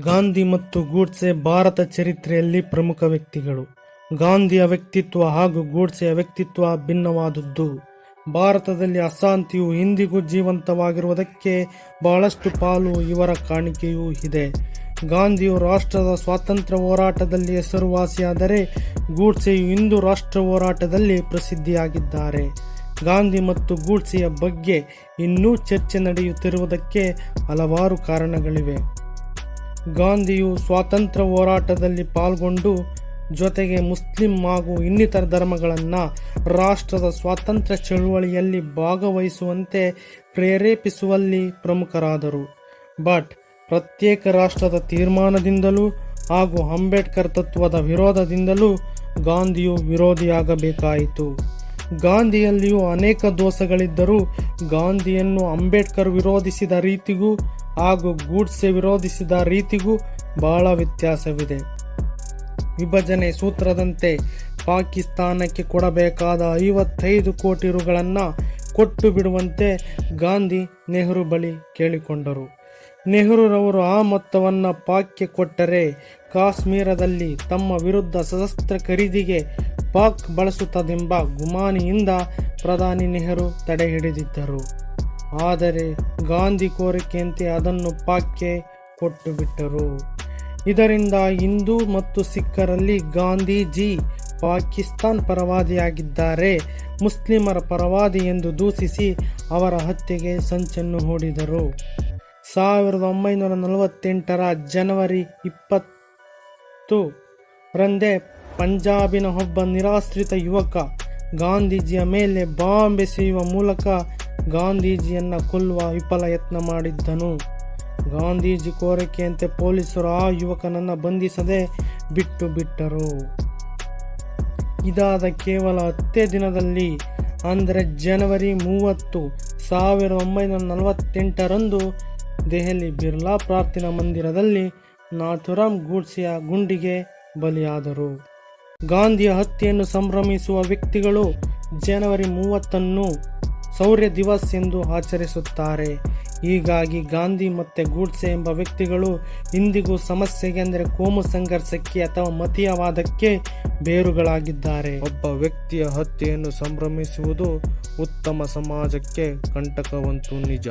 ಗಾಂಧಿ ಮತ್ತು ಗೂಡ್ಸೆ ಭಾರತ ಚರಿತ್ರೆಯಲ್ಲಿ ಪ್ರಮುಖ ವ್ಯಕ್ತಿಗಳು. ಗಾಂಧಿಯ ವ್ಯಕ್ತಿತ್ವ ಹಾಗೂ ಗೂಡ್ಸೆಯ ವ್ಯಕ್ತಿತ್ವ ಭಿನ್ನವಾದದ್ದು. ಭಾರತದಲ್ಲಿ ಅಶಾಂತಿಯು ಇಂದಿಗೂ ಜೀವಂತವಾಗಿರುವುದಕ್ಕೆ ಬಹಳಷ್ಟು ಪಾಲು ಇವರ ಕಾಣಿಕೆಯೂ ಇದೆ. ಗಾಂಧಿಯು ರಾಷ್ಟ್ರದ ಸ್ವಾತಂತ್ರ್ಯ ಹೋರಾಟದಲ್ಲಿ ಹೆಸರುವಾಸಿಯಾದರೆ ಗೂಡ್ಸೆಯು ಹಿಂದೂ ರಾಷ್ಟ್ರ ಹೋರಾಟದಲ್ಲಿ ಪ್ರಸಿದ್ಧಿಯಾಗಿದ್ದಾರೆ. ಗಾಂಧಿ ಮತ್ತು ಗೂಡ್ಸೆಯ ಬಗ್ಗೆ ಇನ್ನೂ ಚರ್ಚೆ ನಡೆಯುತ್ತಿರುವುದಕ್ಕೆ ಹಲವಾರು ಕಾರಣಗಳಿವೆ. ಗಾಂಧಿಯು ಸ್ವಾತಂತ್ರ್ಯ ಹೋರಾಟದಲ್ಲಿ ಪಾಲ್ಗೊಂಡು ಜೊತೆಗೆ ಮುಸ್ಲಿಂ ಹಾಗೂ ಇನ್ನಿತರ ಧರ್ಮಗಳನ್ನು ರಾಷ್ಟ್ರದ ಸ್ವಾತಂತ್ರ್ಯ ಚಳುವಳಿಯಲ್ಲಿ ಭಾಗವಹಿಸುವಂತೆ ಪ್ರೇರೇಪಿಸುವಲ್ಲಿ ಪ್ರಮುಖರಾದರು. ಬಟ್ ಪ್ರತ್ಯೇಕ ರಾಷ್ಟ್ರದ ತೀರ್ಮಾನದಿಂದಲೂ ಹಾಗೂ ಅಂಬೇಡ್ಕರ್ ತತ್ವದ ವಿರೋಧದಿಂದಲೂ ಗಾಂಧಿಯು ವಿರೋಧಿಯಾಗಬೇಕಾಯಿತು. ಗಾಂಧಿಯಲ್ಲಿಯೂ ಅನೇಕ ದೋಷಗಳಿದ್ದರೂ ಗಾಂಧಿಯನ್ನು ಅಂಬೇಡ್ಕರ್ ವಿರೋಧಿಸಿದ ರೀತಿಗೂ ಹಾಗೂ ಗೂಡ್ಸೆ ವಿರೋಧಿಸಿದ ರೀತಿಗೂ ಬಹಳ ವ್ಯತ್ಯಾಸವಿದೆ. ವಿಭಜನೆ ಸೂತ್ರದಂತೆ ಪಾಕಿಸ್ತಾನಕ್ಕೆ ಕೊಡಬೇಕಾದ ಐವತ್ತೈದು ಕೋಟಿ ರುಗಳನ್ನು ಕೊಟ್ಟು ಬಿಡುವಂತೆ ಗಾಂಧಿ ನೆಹರು ಬಳಿ ಕೇಳಿಕೊಂಡರು. ನೆಹರುರವರು ಆ ಮೊತ್ತವನ್ನು ಪಾಕ್ಗೆ ಕೊಟ್ಟರೆ ಕಾಶ್ಮೀರದಲ್ಲಿ ತಮ್ಮ ವಿರುದ್ಧ ಸಶಸ್ತ್ರ ಖರೀದಿಗೆ ಪಾಕ್ ಬಳಸುತ್ತದೆಂಬ ಗುಮಾನಿಯಿಂದ ಪ್ರಧಾನಿ ನೆಹರು ತಡೆ ಹಿಡಿದಿದ್ದರು. ಆದರೆ ಗಾಂಧಿ ಕೋರಿಕೆಯಂತೆ ಅದನ್ನು ಪಾಕ್ಗೆ ಕೊಟ್ಟು ಬಿಟ್ಟರು. ಇದರಿಂದ ಹಿಂದೂ ಮತ್ತು ಸಿಖ್ಖರಲ್ಲಿ ಗಾಂಧೀಜಿ ಪಾಕಿಸ್ತಾನ್ ಪರವಾದಿಯಾಗಿದ್ದಾರೆ, ಮುಸ್ಲಿಮರ ಪರವಾದಿ ಎಂದು ದೂಷಿಸಿ ಅವರ ಹತ್ಯೆಗೆ ಸಂಚನ್ನು ಹೂಡಿದರು. ಸಾವಿರದ ಒಂಬೈನೂರ ನಲವತ್ತೆಂಟರ ಜನವರಿ ಇಪ್ಪತ್ತು ರಂದೇ ಪಂಜಾಬಿನ ಒಬ್ಬ ನಿರಾಶ್ರಿತ ಯುವಕ ಗಾಂಧೀಜಿಯ ಮೇಲೆ ಬಾಂಬ್ ಎಸೆಯುವ ಮೂಲಕ ಗಾಂಧೀಜಿಯನ್ನು ಕೊಲ್ಲುವ ವಿಫಲ ಯತ್ನ ಮಾಡಿದ್ದನು. ಗಾಂಧೀಜಿ ಕೋರಿಕೆಯಂತೆ ಪೊಲೀಸರು ಆ ಯುವಕನನ್ನು ಬಂಧಿಸದೆ ಬಿಟ್ಟು ಬಿಟ್ಟರು. ಇದಾದ ಕೇವಲ ಹತ್ತೇ ದಿನದಲ್ಲಿ ಅಂದರೆ ಜನವರಿ ಮೂವತ್ತು ಸಾವಿರದ ಒಂಬೈನೂರ ನಲವತ್ತೆಂಟರಂದು ದೆಹಲಿ ಬಿರ್ಲಾ ಪ್ರಾರ್ಥನಾ ಮಂದಿರದಲ್ಲಿ ನಾಥುರಾಮ್ ಗೂಡ್ಸೆಯ ಗುಂಡಿಗೆ ಬಲಿಯಾದರು. ಗಾಂಧಿಯ ಹತ್ಯೆಯನ್ನು ಸಂಭ್ರಮಿಸುವ ವ್ಯಕ್ತಿಗಳು ಜನವರಿ ಮೂವತ್ತನ್ನು ಶೌರ್ಯ ದಿವಸ್ ಎಂದು ಆಚರಿಸುತ್ತಾರೆ. ಹೀಗಾಗಿ ಗಾಂಧಿ ಮತ್ತು ಗೂಡ್ಸೆ ಎಂಬ ವ್ಯಕ್ತಿಗಳು ಇಂದಿಗೂ ಸಮಸ್ಯೆಗೆ ಅಂದರೆ ಕೋಮು ಸಂಘರ್ಷಕ್ಕೆ ಅಥವಾ ಮತೀಯವಾದಕ್ಕೆ ಬೇರುಗಳಾಗಿದ್ದಾರೆ. ಒಬ್ಬ ವ್ಯಕ್ತಿಯ ಹತ್ಯೆಯನ್ನು ಸಂಭ್ರಮಿಸುವುದು ಉತ್ತಮ ಸಮಾಜಕ್ಕೆ ಕಂಟಕವಂತೂ ನಿಜ.